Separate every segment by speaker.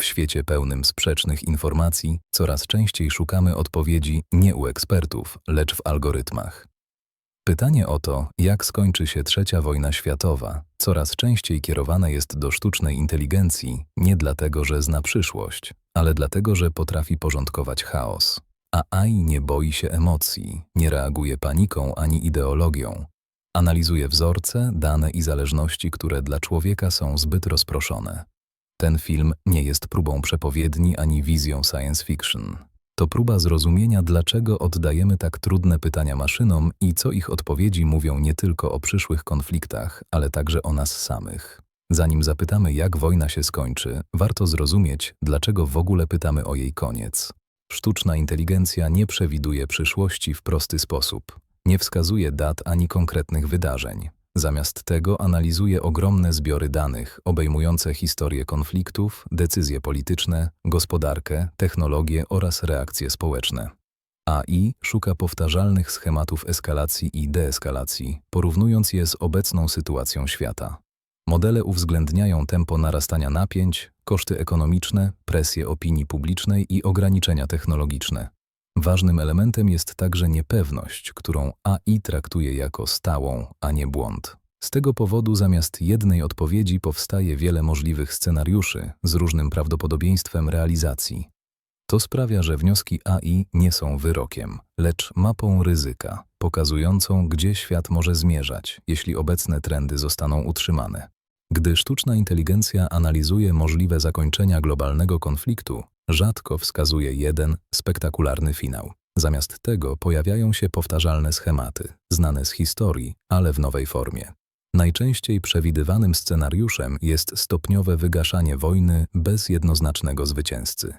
Speaker 1: W świecie pełnym sprzecznych informacji coraz częściej szukamy odpowiedzi nie u ekspertów, lecz w algorytmach. Pytanie o to, jak skończy się trzecia wojna światowa, coraz częściej kierowane jest do sztucznej inteligencji nie dlatego, że zna przyszłość, ale dlatego, że potrafi porządkować chaos. A AI nie boi się emocji, nie reaguje paniką ani ideologią. Analizuje wzorce, dane i zależności, które dla człowieka są zbyt rozproszone. Ten film nie jest próbą przepowiedni ani wizją science fiction. To próba zrozumienia, dlaczego oddajemy tak trudne pytania maszynom i co ich odpowiedzi mówią nie tylko o przyszłych konfliktach, ale także o nas samych. Zanim zapytamy, jak wojna się skończy, warto zrozumieć, dlaczego w ogóle pytamy o jej koniec. Sztuczna inteligencja nie przewiduje przyszłości w prosty sposób. Nie wskazuje dat ani konkretnych wydarzeń. Zamiast tego analizuje ogromne zbiory danych obejmujące historię konfliktów, decyzje polityczne, gospodarkę, technologie oraz reakcje społeczne. AI szuka powtarzalnych schematów eskalacji i deeskalacji, porównując je z obecną sytuacją świata. Modele uwzględniają tempo narastania napięć, koszty ekonomiczne, presję opinii publicznej i ograniczenia technologiczne. Ważnym elementem jest także niepewność, którą AI traktuje jako stałą, a nie błąd. Z tego powodu zamiast jednej odpowiedzi powstaje wiele możliwych scenariuszy z różnym prawdopodobieństwem realizacji. To sprawia, że wnioski AI nie są wyrokiem, lecz mapą ryzyka, pokazującą, gdzie świat może zmierzać, jeśli obecne trendy zostaną utrzymane. Gdy sztuczna inteligencja analizuje możliwe zakończenia globalnego konfliktu, rzadko wskazuje jeden spektakularny finał. Zamiast tego pojawiają się powtarzalne schematy, znane z historii, ale w nowej formie. Najczęściej przewidywanym scenariuszem jest stopniowe wygaszanie wojny bez jednoznacznego zwycięzcy.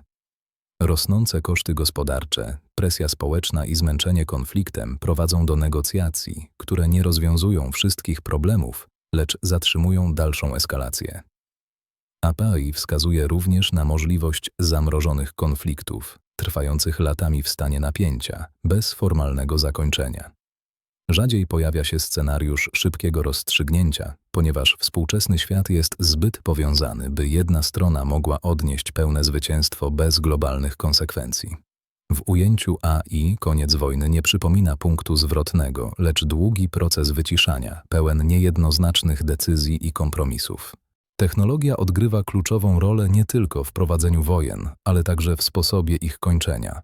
Speaker 1: Rosnące koszty gospodarcze, presja społeczna i zmęczenie konfliktem prowadzą do negocjacji, które nie rozwiązują wszystkich problemów, lecz zatrzymują dalszą eskalację. API wskazuje również na możliwość zamrożonych konfliktów, trwających latami w stanie napięcia, bez formalnego zakończenia. Rzadziej pojawia się scenariusz szybkiego rozstrzygnięcia, ponieważ współczesny świat jest zbyt powiązany, by jedna strona mogła odnieść pełne zwycięstwo bez globalnych konsekwencji. W ujęciu AI koniec wojny nie przypomina punktu zwrotnego, lecz długi proces wyciszania, pełen niejednoznacznych decyzji i kompromisów. Technologia odgrywa kluczową rolę nie tylko w prowadzeniu wojen, ale także w sposobie ich kończenia.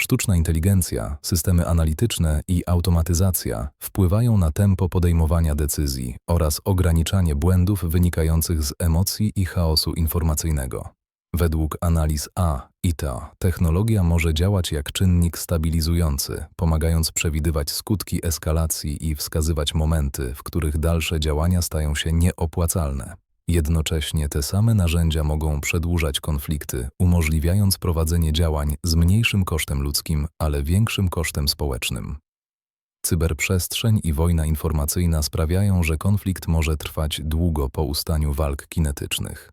Speaker 1: Sztuczna inteligencja, systemy analityczne i automatyzacja wpływają na tempo podejmowania decyzji oraz ograniczanie błędów wynikających z emocji i chaosu informacyjnego. Według analiz A i TA technologia może działać jak czynnik stabilizujący, pomagając przewidywać skutki eskalacji i wskazywać momenty, w których dalsze działania stają się nieopłacalne. Jednocześnie te same narzędzia mogą przedłużać konflikty, umożliwiając prowadzenie działań z mniejszym kosztem ludzkim, ale większym kosztem społecznym. Cyberprzestrzeń i wojna informacyjna sprawiają, że konflikt może trwać długo po ustaniu walk kinetycznych.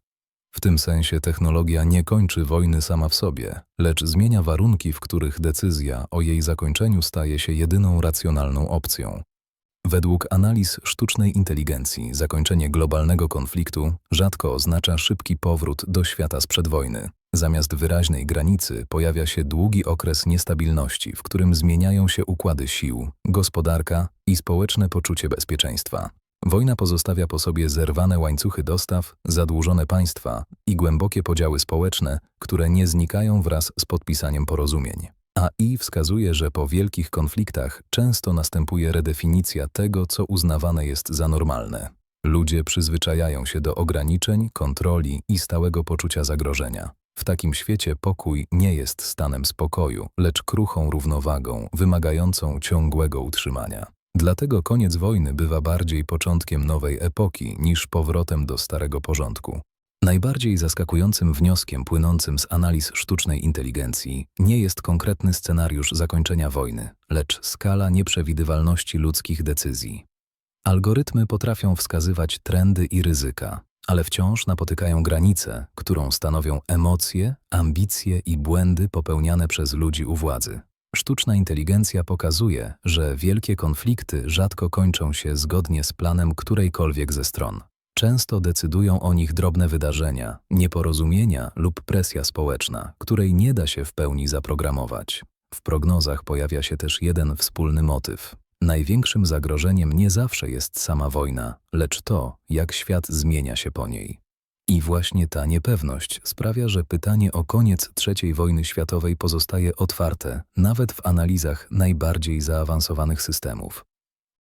Speaker 1: W tym sensie technologia nie kończy wojny sama w sobie, lecz zmienia warunki, w których decyzja o jej zakończeniu staje się jedyną racjonalną opcją. Według analiz sztucznej inteligencji zakończenie globalnego konfliktu rzadko oznacza szybki powrót do świata sprzed wojny. Zamiast wyraźnej granicy pojawia się długi okres niestabilności, w którym zmieniają się układy sił, gospodarka i społeczne poczucie bezpieczeństwa. Wojna pozostawia po sobie zerwane łańcuchy dostaw, zadłużone państwa i głębokie podziały społeczne, które nie znikają wraz z podpisaniem porozumień. AI wskazuje, że po wielkich konfliktach często następuje redefinicja tego, co uznawane jest za normalne. Ludzie przyzwyczajają się do ograniczeń, kontroli i stałego poczucia zagrożenia. W takim świecie pokój nie jest stanem spokoju, lecz kruchą równowagą, wymagającą ciągłego utrzymania. Dlatego koniec wojny bywa bardziej początkiem nowej epoki niż powrotem do starego porządku. Najbardziej zaskakującym wnioskiem płynącym z analiz sztucznej inteligencji nie jest konkretny scenariusz zakończenia wojny, lecz skala nieprzewidywalności ludzkich decyzji. Algorytmy potrafią wskazywać trendy i ryzyka, ale wciąż napotykają granicę, którą stanowią emocje, ambicje i błędy popełniane przez ludzi u władzy. Sztuczna inteligencja pokazuje, że wielkie konflikty rzadko kończą się zgodnie z planem którejkolwiek ze stron. Często decydują o nich drobne wydarzenia, nieporozumienia lub presja społeczna, której nie da się w pełni zaprogramować. W prognozach pojawia się też jeden wspólny motyw. Największym zagrożeniem nie zawsze jest sama wojna, lecz to, jak świat zmienia się po niej. I właśnie ta niepewność sprawia, że pytanie o koniec III wojny światowej pozostaje otwarte, nawet w analizach najbardziej zaawansowanych systemów.